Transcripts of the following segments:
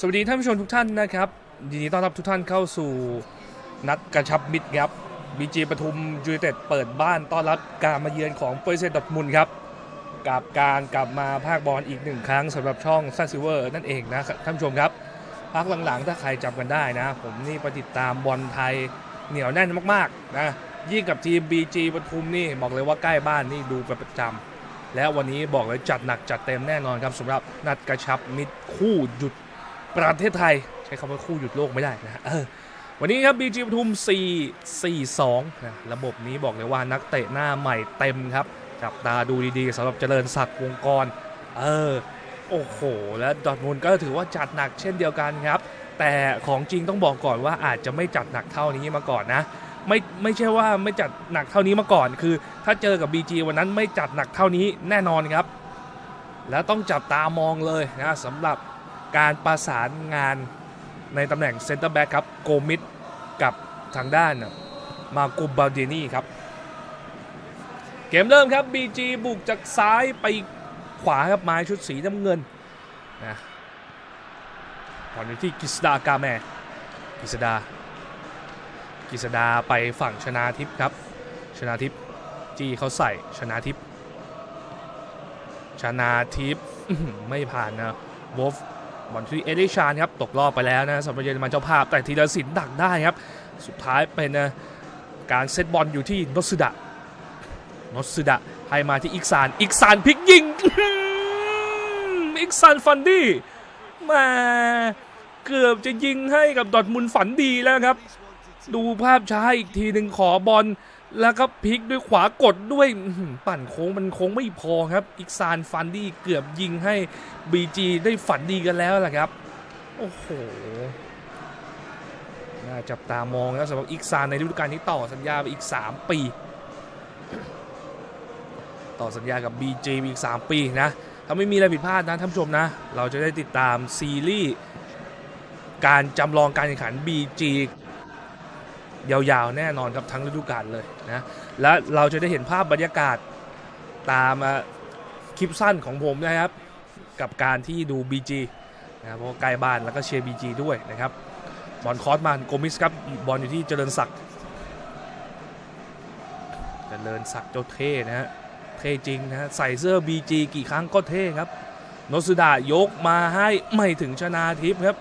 สวัสดีท่านผู้ชมทุกท่านนะครับยินดีต้อนรับทุกท่านเข้าสู่นัดกระชับมิตรครับบีจีปทุมยูไนเต็ดเปิดบ้านต้อนรับการมาเยือนของเปอร์เซนต์ดอทมุนครับกับการกลับมาภาคบอลอีกหนึ่งครั้งสำหรับช่องซันซิเวอร์นั่นเองนะท่านผู้ชมครับพักหลังๆ ถ้าใครจำกันได้นะ ผมนี่ปติดตามบอลไทยเหนียวแน่นมากๆนะยิ่งกับทีม BG ปทุมนี่บอกเลยว่าใกล้บ้านนี่ดูเป็นประจำและวันนี้บอกเลยจัดหนักจัดเต็มแน่นอนครับสำหรับนัดกระชับมิตรคู่หยุด ประเทศไทย ใช้คำว่าคู่หยุดโลกไม่ได้นะฮะเออวันนี้ครับบีจีปทุม 4 4 2นะระบบนี้บอกเลยว่านักเตะหน้าใหม่เต็มครับ จับตาดูดีๆสำหรับเจริญศักดิ์วงกร เออ โอ้โห และดอทมุนก็ถือว่าจัดหนักเช่นเดียวกันครับ แต่ของจริงต้องบอกก่อนว่าอาจจะไม่จัดหนักเท่านี้มาก่อนนะ ไม่ไม่ใช่ว่าไม่จัดหนักเท่านี้มาก่อน คือ ถ้าเจอกับ BG วันนั้นไม่จัดหนักเท่านี้แน่นอนครับ แล้วต้องจับตามองเลยนะสำหรับ การประสานงานในตำแหน่งเซนเตอร์แบ็กครับโกมิดกับทางด้านมากุบบาเดนี่ครับ เกมเริ่มครับ BG บุกจากซ้ายไปขวาครับไม้ชุดสีน้ำเงินนะตอนนี้ที่กิสดากาแมกิสดา กิสดาไปฝั่งชนาทิพย์ครับ ชนาทิพย์จี้เขาใส่ชนาทิพย์ชนาทิพย์ไม่ผ่านนะวอฟ บอลที่เอดิชานครับตกรอบไปแล้วนะสำหรับเยอรมันเจ้าภาพแต่ทีละสินดักได้ครับ สุดท้ายเป็นการเซตบอลอยู่ที่นสุดะนสุดะให้มาที่อิกซานอิกซานพลิกยิงอิกซานฟันดี้มาเกือบจะยิงให้กับดอทมุนฝันดีแล้วครับ ดูภาพช้าอีกทีหนึ่งขอบอล แล้วก็พลิกด้วยขวากดด้วยปั่นโค้งมันโค้งไม่พอครับ อิกซานฟันดี้เกือบยิงให้ BG ได้ฝันดีกันแล้วล่ะครับ โอ้โห น่าจับตามองนะสำหรับอีกซานในฤดูกาลนี้ต่อสัญญาไปอีก 3 ปี ต่อสัญญากับ BG อีก 3 ปีนะ ถ้าไม่มีอะไรผิดพลาดนะท่านผู้ชมนะ เราจะได้ติดตามซีรีส์การจำลองการแข่งขัน BG ยาวๆ แน่นอนครับทั้งฤดูกาลเลยนะและเราจะได้เห็นภาพบรรยากาศตามคลิปสั้นของผมนะครับ กับการที่ดู BG นะครับเพราะใกล้บ้านแล้วก็เชียร์ BG ด้วยนะครับบอลคอสมาโกมิสครับบอลอยู่ที่เจริญศักดิ์เจริญศักดิ์เจ้าเท่นะฮะเท่จริงนะฮะใส่เสื้อ BG กี่ครั้งก็เท่ครับโนสุดายกมาให้ไม่ถึงชนาทิพย์ครับ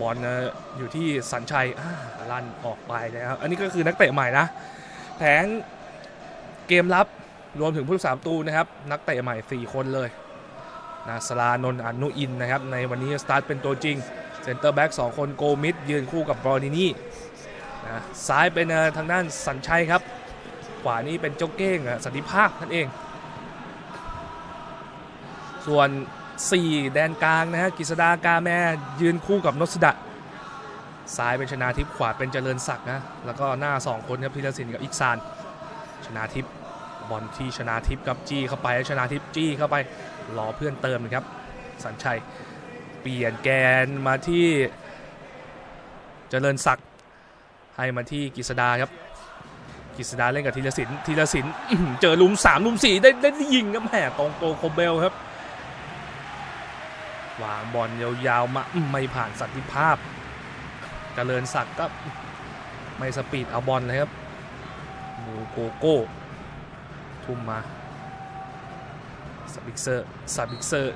บอลนะอยู่ที่สัญชัยอ่าลั่นออกไปนะครับอันนี้ก็คือนักเตะใหม่นะแผงเกมรับรวมถึงผู้รักษาประตูนะครับ นักเตะใหม่ 4 คนเลยนาสลานนอนุอินนะครับ ในวันนี้สตาร์ทเป็นตัวจริงเซนเตอร์แบ็ก2คนโกมิดยืนคู่กับบรอนินี่นะซ้ายเป็นทางด้านสัญชัยครับ ขวานี้เป็นเจ้าเก้งสันติภาคนั่นเอง ส่วน 4 แดนกลางนะฮะกฤษดากาแม่ยืนคู่กับนสดะซ้ายเป็นชนาทิพย์ขวาเป็นเจริญศักดิ์นะแล้วก็หน้า 2 คนครับพีรศิลป์กับอิกซานชนาทิพย์บอลที่ชนาทิพย์กับจี้เข้าไปชนาทิพย์จี้เข้าไปรอเพื่อนเติมนะครับสัญชัยเปลี่ยนแกนมาที่เจริญศักดิ์ให้มาที่กฤษดาครับกฤษดาเล่นกับธีรศิลป์ธีรศิลป์เจอลุมสามลุมสี่ได้ได้ยิงครับแหมตรงโตโคเบลครับ วางบอลยาวๆมาไม่ผ่านสันติภาพเจริญศักดิ์ก็ไม่สปีดเอาบอลเลยครับมูโกโก้ทุ่มมาซับบิกเซอร์ซับบิกเซอร์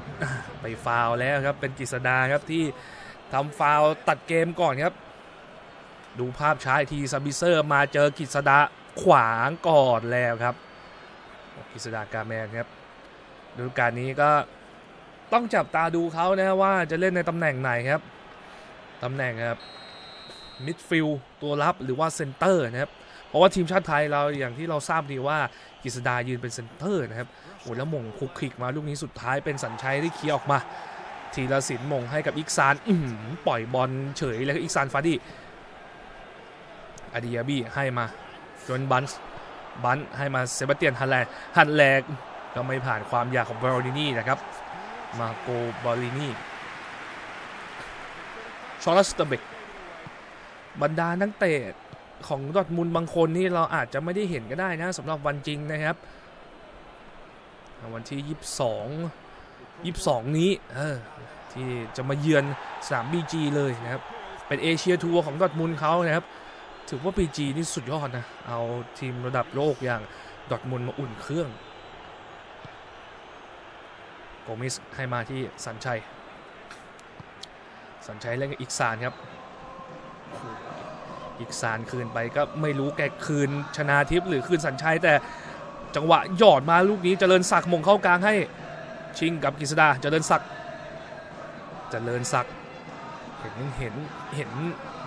ไปฟาวแล้วครับเป็นกฤษดาครับที่ทำฟาวตัดเกมก่อนครับ ดูภาพช้าทีซับบิกเซอร์มาเจอกฤษดาขวางก่อนแล้วครับกฤษดากาแมนครับฤดูกาลนี้ก็ ต้องจับตาดูเขานะว่าจะเล่นในตำแหน่งไหนครับตำแหน่งครับมิดฟิลตัวรับหรือว่าเซนเตอร์นะครับเพราะว่าทีมชาติไทยเราอย่างที่เราทราบดีว่ากฤษดายืนเป็นเซนเตอร์นะครับโอ้แล้วมงคุกคิกมาลูกนี้สุดท้ายเป็นสัญชัยที่เคลียร์ออกมา ทีละสินมงให้กับอิกซานอืปล่อยบอลเฉยแล้วก็อิกซานฟาดีอาดิยาบีให้มาจนบันบันให้มาเซบาสเตียนฮันแลนด์ฮันแลนด์ก็ไม่ผ่านความอยากของบรอลินี่นะครับ มาโกบอลินีชอลสเตเบกบรรดานักเตะของดอทมุนด์บางคนนี่เราอาจจะไม่ได้เห็นก็ได้นะสำหรับวันจริงนะครับ วันที่ 22 22 นี้เออที่จะมาเยือนสนาม BG เลยนะครับ เป็นเอเชียทัวร์ของดอทมุนด์เขานะครับ ถือว่า BG นี่สุดยอดนะ เอาทีมระดับโลกอย่างดอทมุนด์มาอุ่นเครื่อง โกมิสให้มาที่สัญชัย สัญชัยเล่นกับอีกซานครับอ้โหอีกซานคืนไปก็ไม่รู้แกคืนชนาทิพย์หรือคืนสัญชัยแต่จังหวะหยอดมาลูกนี้เจริญศักดิ์มงเข้ากลางให้ชิงกับกฤษดาเจริญศักดิ์เจริญศักดิ์เห็นเห็นเห็น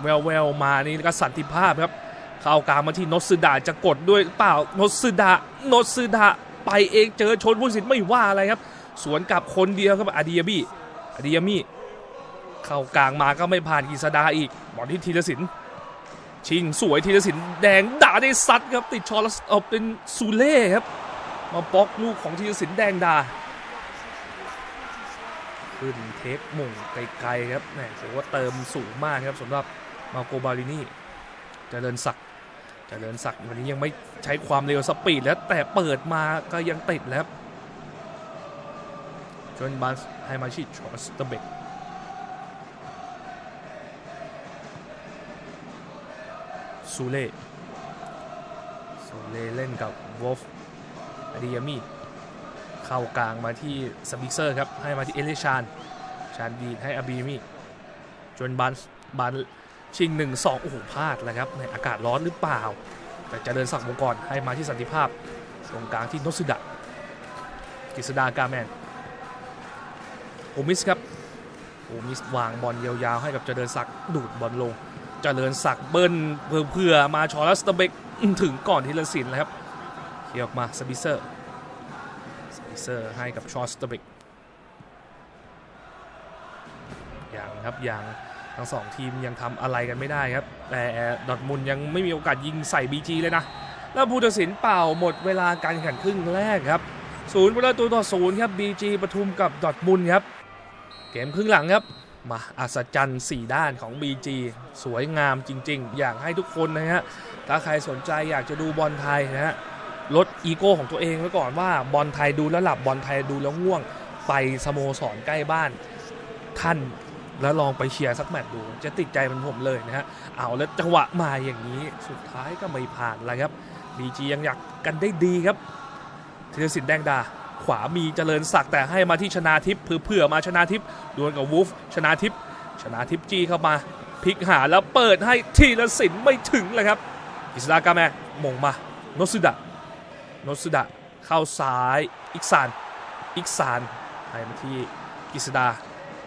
แววแววมานี่ก็สันติภาพครับเข้ากลางมาที่นสึดาจะกดด้วยเปล่านสึดานสึดาไปเองเจอชนผู้สินไม่ว่าอะไรครับ สวนกลับคนเดียวครับอาดิยาบี้อาดิยามี่เข้ากลางมาก็ไม่ผ่านกฤษดาอีกบอลที่ธีรศิลป์ชิงสวยธีรศิลป์แดงด่าได้ซัดครับติดชอลสเออเป็นซูเล่ครับ มาบล็อกลูกของธีรศิลป์แดงดาขึ้นเทคหม่งไกลๆครับแหมถือว่าเติมสูงมากครับสำหรับมาโกบาลินี่เจริญศักดิ์เจริญศักดิ์วันนี้ยังไม่ใช้ความเร็วสปีดแล้วแต่เปิดมาก็ยังติดแล้ว จนบัสให้มาที่ชอสเตเบกซูเล่ซูเล่เล่นกับวอฟอาดิยามีเข้ากลางมาที่สปิกเซอร์ครับ ให้มาที่เอลิชาน ชานดีให้อาบีมีจนบันบันชิง 1 2 โอ้โหพลาดแล้วครับ ในอากาศร้อนหรือเปล่า แต่จเจริญศักดิ์วงกรให้มาที่สันติภาพ ตรงกลางที่นสุดะกฤษดากาแมน โอมิสครับโอมิสวางบอลยาวๆ ให้กับเจริญศักดิ์ดูดบอลลง เจริญศักดิ์เบิ้ลเพื่อมาชอลัสตอร์เบกถึงก่อนทีละสินแล้วครับเขี่ยออกมาสปิเซอร์สปิเซอร์ให้กับชอสตอร์เบกอย่างครับอย่างทั้งสองทีมยังทำอะไรกันไม่ได้ครับ แต่ดอทมุนยังไม่มีโอกาสยิงใส่ BG เลยนะ แล้วผู้ตัดสินเป่าหมดเวลาการแข่งครึ่งแรกครับศูนย์ประตูต่อศูนย์ครับ BG ปทุมกับดอทมุนครับ กมครึ่งหลังครับ มาอัศจรรย์4ด้านของ BG สวยงามจริง ๆ อยากให้ทุกคนนะฮะถ้าใครสนใจอยากจะดูบอลไทยนะฮะลดอีโก้ของตัวเองไว้ก่อนว่าบอลไทยดูแล้วหลับบอลไทยดูแล้วง่วงไปสโมสรใกล้บ้านท่านแล้วลองไปเชียร์สักแมตช์ดู จะติดใจเหมันผมเลยนะฮะเอาแล้วจังหวะมาอย่างนี้สุดท้ายก็ไม่ผ่านแล้วครับ BG ยังอยากกันได้ดีครับธีรศิลป์แดงดา ขวามีเจริญศักดิ์แต่ให้มาที่ชนาทิพย์เพื่อเผื่อมาชนาทิพย์ดวลกับวูฟชนาทิพย์ชนาทิพย์จี้เข้ามาพลิกหาแล้วเปิดให้ทีละสินไม่ถึงเลยครับ อิสดากาแมมงมาโนสุดะโนสุดะเข้าซ้ายอิกซานอิกซานให้มาที่กิษดา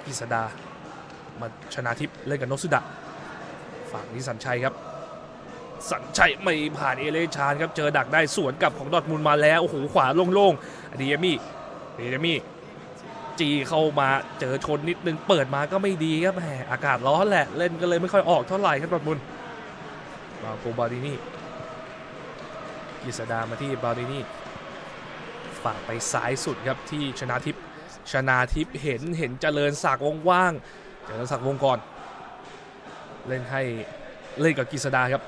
กิษดามาชนาทิพย์เล่นกับโนสุดะฝั่งนี้สัญชัยครับ สัญชัยไม่ผ่านเอเลชานครับเจอดักได้สวนกลับของดอร์ทมุนมาแล้วโอ้โหขวาโล่งๆอดีเอมี่อดีเอมี่จีเข้ามาเจอชนนิดนึงเปิดมาก็ไม่ดีครับแหมอากาศร้อนแหละเล่นก็เลยไม่ค่อยออกเท่าไหร่ครับดอร์ทมุนมาโกบาดินี่กิสดามาที่บาดินี่ฝั่งไปซ้ายสุดครับที่ชนาทิพย์ชนาทิพย์เห็นเห็นเจริญศักดิ์ว่างๆเจริญศักดิ์วงกรเล่นให้เล่นกับกิสดาครับ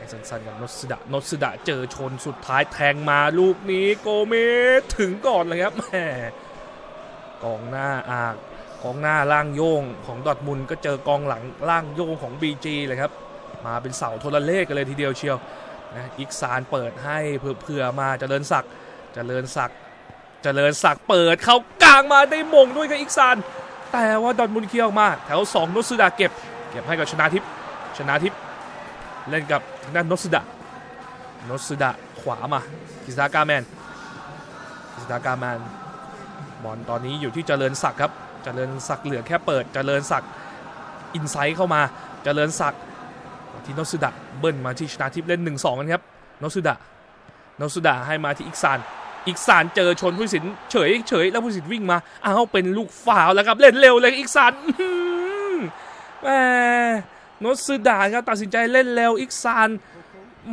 ให้สั้นๆกับนสดะนสดะเจอชนสุดท้ายแทงมาลูกนี้โกเมสถึงก่อนเลยครับแหมกองหน้าอากกองหน้าล่างโยงของดอร์ทมุนก็เจอกองหลังล่างโยงของ BG เลยครับ มาเป็นเสาโทรเลขกันเลยทีเดียวเชียวนะอีกซานเปิดให้เผื่อมาเจริญศักดิ์เจริญศักดิ์เจริญศักดิ์เปิดเข้ากลางมาได้มงด้วยกับอีกซานแต่ว่าดอร์ทมุนเคลียร์ออกมา แถวสองนตสดะเก็บ เก็บให้กับชนาทิพย์ชนาทิพย์ เล่นกับทางด้านนสุดะนสุดะขวามากิสดากาแมนกิสดากาแมนบอลตอนนี้อยู่ที่เจริญศักดิ์ครับ เจริญศักดิ์เหลือแค่เปิด เจริญศักดิ์อินไซต์เข้ามา เจริญศักดิ์ที่นสุดะเบิ้ลมาที่ชนาทิพย์เล่น 1-2กันครับนสุดะนสุดะให้มาที่อิกซานอิกซานเจอชนผู้สินเฉยเฉยแล้วผู้สินวิ่งมาอ้าวเป็นลูกฟาวล์แล้วครับเล่นเร็วเลยอิกซานแหม โนตซึดาครับตัดสินใจเล่นเร็วอีกซาน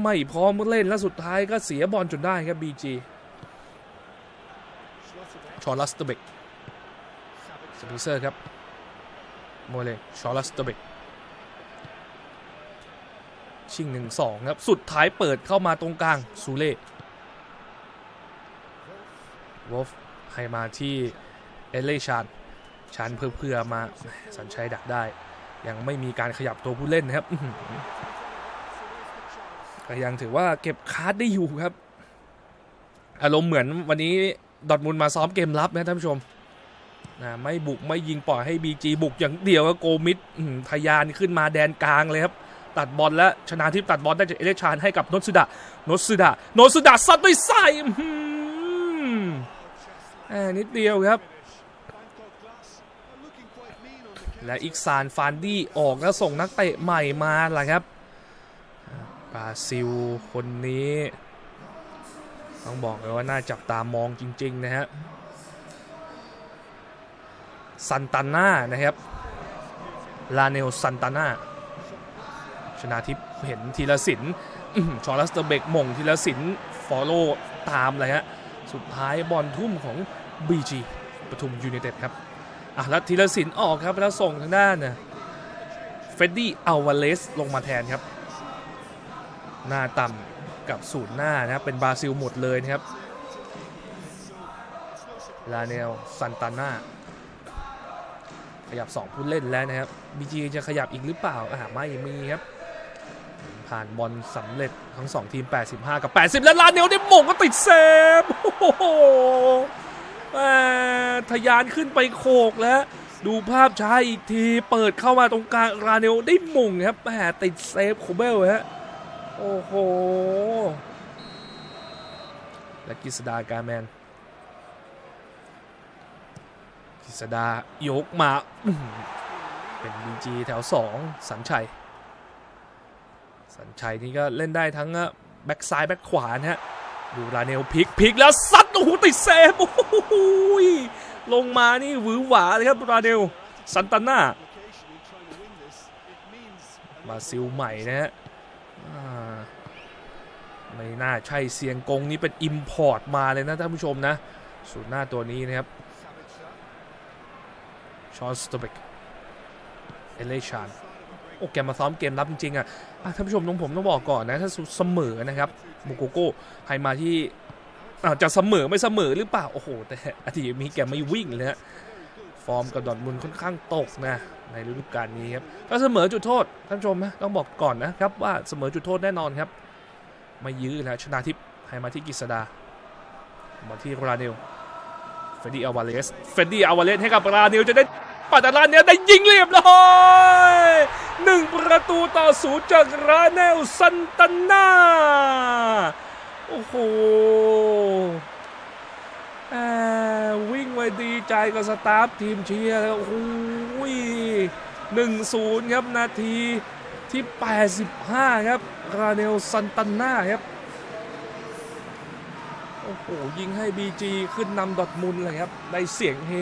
ไม่พร้อมเล่นแล้วสุดท้ายก็เสียบอลจนได้ครับ BG ชอลัสเตเบกสปิเซอร์ครับโมเลชอลัสเตเบกชิงหนึ่งสองครับ สุดท้ายเปิดเข้ามาตรงกลางซูเล่วอฟให้มาที่เอเลชานชันเพื่อเพื่อมาสัญชัยดักได้ ยังไม่มีการขยับตัวผู้เล่นนะครับก็ยังถือว่าเก็บคาร์ดได้อยู่ครับ อารมณ์เหมือนวันนี้ดอทมุนด์มาซ้อมเกมรับนะท่านผู้ชมนะไม่บุกไม่ยิงปล่อยให้ BG บุกอย่างเดียวก็โกมิดทะยานขึ้นมาแดนกลางเลยครับ ตัดบอลและชนะทิพตัดบอลได้จากเอเลชานให้กับนนสุดะนนสุดะนนสุดะซัดด้วยไส้อืมนิดเดียวครับ และอีกซานฟานดี้ออกแล้วส่งนักเตะใหม่มาล่ะครับบราซิลคนนี้ ต้องบอกเลยว่าน่าจับตามองจริง ๆ นะฮะซันตาน่านะครับ ลาเนลซันตาน่าชนะทิพเห็นทีละสินอชอรัสเตเบกมงทีละสินฟอลโล่ตามเลยฮะ สุดท้ายบอลทุ่มของ BG ปทุมยูไนเต็ดครับ อะแล้วธีรศิลป์ออกครับแล้วส่งทางด้านเนี่ยเฟดดี้อัลวาเลสลงมาแทนครับ หน้าต่ำกับศูนย์หน้านะครับเป็นบราซิลหมดเลยนะครับลาเนลซันตาน่าขยับ 2 ผู้เล่นแล้วนะครับบีจีจะขยับอีกหรือเปล่าอ่าไม่มีครับ ผ่านบอลสำเร็จทั้ง 2 ทีม 85 กับ 80 แล้วลาเนลได้หม่งก็ติดเซฟโอ้โหแม่ ทะยานขึ้นไปโขกแล้วดูภาพช้าอีกทีเปิดเข้ามาตรงกลางราเนลได้มุงครับแหมติดเซฟโคเบลฮะโอ้โหและกิษดาการแมน กิษดายกมา เป็นบีจีแถว 2 สัญชัย สัญชัยนี่ก็เล่นได้ทั้งแบ็กซ้ายแบ็กขวานะฮะ ดูราเนลพลิกพลิกแล้วซัดโอ้โหติดเซฟโอ้โห ลงมานี่หวือหวาเลยครับราเนลซันตาน่าบราซิลใหม่นะฮะไม่น่าใช่เซียงกงนี่เป็นอิมพอร์ตมาเลยนะท่านผู้ชมนะสูตรหน้าตัวนี้นะครับชอนสโตเบกเอเลชานโอ้แกมาซ้อมเกมรับจริงๆอะอะท่านผู้ชมต้องผมต้องบอกก่อนนะ ถ้าเสมอนะครับมูโกโก้ใครมาที่ อาจจะเสมอไม่เสมอหรือเปล่า โอ้โห แต่อาทิตย์มีแกไม่วิ่งเลยฮะฟอร์มกับดอร์ทมุนค่อนข้างตกนะในฤดูกาลนี้ครับก็เสมอจุดโทษท่านชมนะต้องบอกก่อนนะครับว่าเสมอจุดโทษแน่นอนครับไม่ยื้อแล้วชนะทิพย์ให้มาที่กิษดามาที่ราเนลเฟรดดี้อาวาเลสเฟรดดี้อาวาเลสให้กับราเนลจะได้ปัตตานีได้ยิงเรียบร้อยหนึ่งประตูต่อศูนย์จากราเนลซันตาน่า โอ้โหวิ่งไปดีใจกับสตาฟทีมเชียร์แล้วโอ้โหหนึ่งศูนย์ครับ นาทีที่ 85 ครับราเนลซันตันนาครับ โอ้โห ยิงให้ BG ขึ้นนำดอทมุนเลยครับได้เสียงเฮ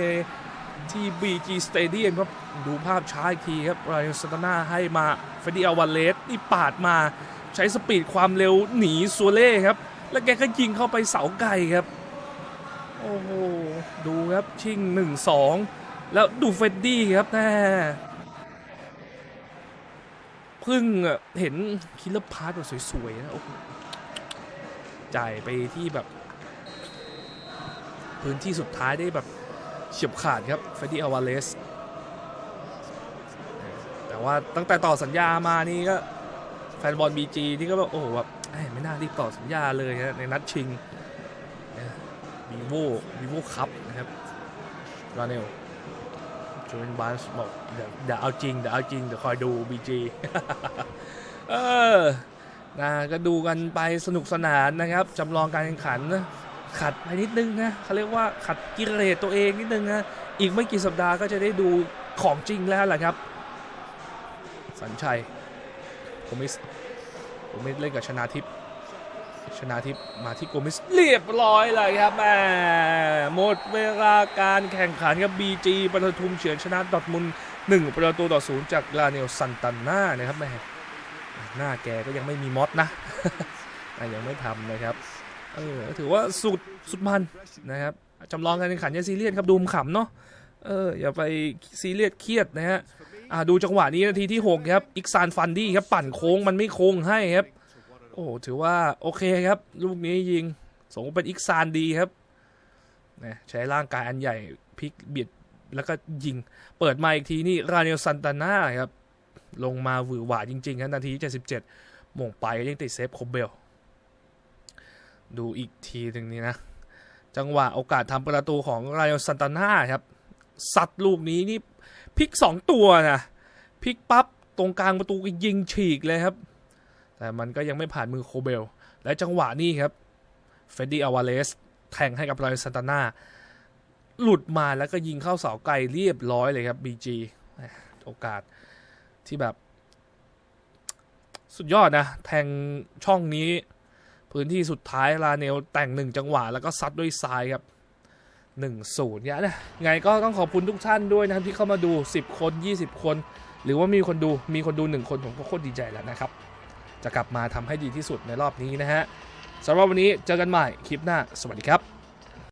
ที่ BG Stadium ครับ ดูภาพช้าอีกทีครับราเนลซันตันนาให้มาเฟรดดี้อาวาเลสนี่ปาดมาใช้สปีดความเร็วหนีซัวเล่ครับ แล้วแกก็ยิงเข้าไปเสาไกลครับ โอ้โห ดูครับชิง1-2แล้วดูเฟดดี้ครับแน่พิ่งเห็นคิลเลอร์พาร์ตแบบสวยๆนะโอ้โหจ่ายไปที่แบบ พื้นที่สุดท้ายได้แบบเฉียบขาดครับเฟดดี้อาวาเลสแต่ว่าตั้งแต่ต่อสัญญามานี่ก็ ฟนบอลบีจีนี่ก็แบบโอ้โหแบบไม่น่ารีบต่อสัญญาเลยฮะในนัดชิงวีโววีโวคัพนะครับราเนลจูเวนบานส์บอกเดี๋ยวเดี๋ยวเอาจริงเดี๋ยวเอาจริงเดี๋ยวคอยดูบีจีเออนะก็ดูกันไปสนุกสนานนะครับจำลองการแข่งขันนะขัดไปนิดนึงนะเขาเรียกว่าขัดกิเลสตัวเองนิดนึงนะอีกไม่กี่สัปดาห์ก็จะได้ดูของจริงแล้วแหละครับ สัญชัย โกมิสโกมิสเล่นกับชนาทิพย์ชนาทิพย์มาที่โกมิสเรียบร้อยเลยครับแม่หมดเวลาการแข่งขันครับ BG ปทุมเฉือนชนะดอทมุนหนึ่งประตูต่อศูนย์จากลาเนลซันตันน่านะครับแม่หน้าแกก็ยังไม่มีมอสนะอะยังไม่ทำนะครับเออถือว่าสุดสุดมันนะครับจำลองการแข่งขันอย่าซีเรียสครับดูมขำเนาะเอออย่าไปซีเรียสเครียดนะฮะ อ่าดูจังหวะนี้นาทีที่ 6 ครับ อิกซานฟันดี้ครับ ปั่นโค้งมันไม่โค้งให้ครับ โอ้ถือว่าโอเคครับ ลูกนี้ยิงสงเป็นอิกซานดีครับนะใช้ร่างกายอันใหญ่พลิกเบียดแล้วก็ยิง เปิดมาอีกทีนี่ราเนลซันตาน่าครับ ลงมาหวือหวาจริงๆครับนาทีที่77โมงไปยังติดเซฟโคเบล ดูอีกทีหนึ่งนี่นะ จังหวะโอกาสทำประตูของราเนลซันตาน่าครับ สัตว์ลูกนี้นี่ พลิกสองตัวนะพลิกปั๊บตรงกลางประตูก็ยิงฉีกเลยครับ แต่มันก็ยังไม่ผ่านมือโคเบล และจังหวะนี้ครับเฟดดี้อาวาเลสแทงให้กับราเนลซันตาน่าหลุดมาแล้วก็ยิงเข้าเสาไกลเรียบร้อยเลยครับ BG โอกาสที่แบบ สุดยอดนะ แทงช่องนี้ พื้นที่สุดท้ายลาเนลแต่งหนึ่งจังหวะ แล้วก็ซัดด้วยซ้ายครับ หนึ่งศูนย์เนี่ยนะไงก็ต้องขอบคุณทุกท่านด้วยนะครับที่เข้ามาดู 10 คน 20 คน หรือว่ามีคนดูมีคนดูหนึ่งคนผมก็โคตรดีใจแล้วนะครับ จะกลับมาทำให้ดีที่สุดในรอบนี้นะฮะสำหรับวันนี้เจอกันใหม่คลิปหน้า สวัสดีครับ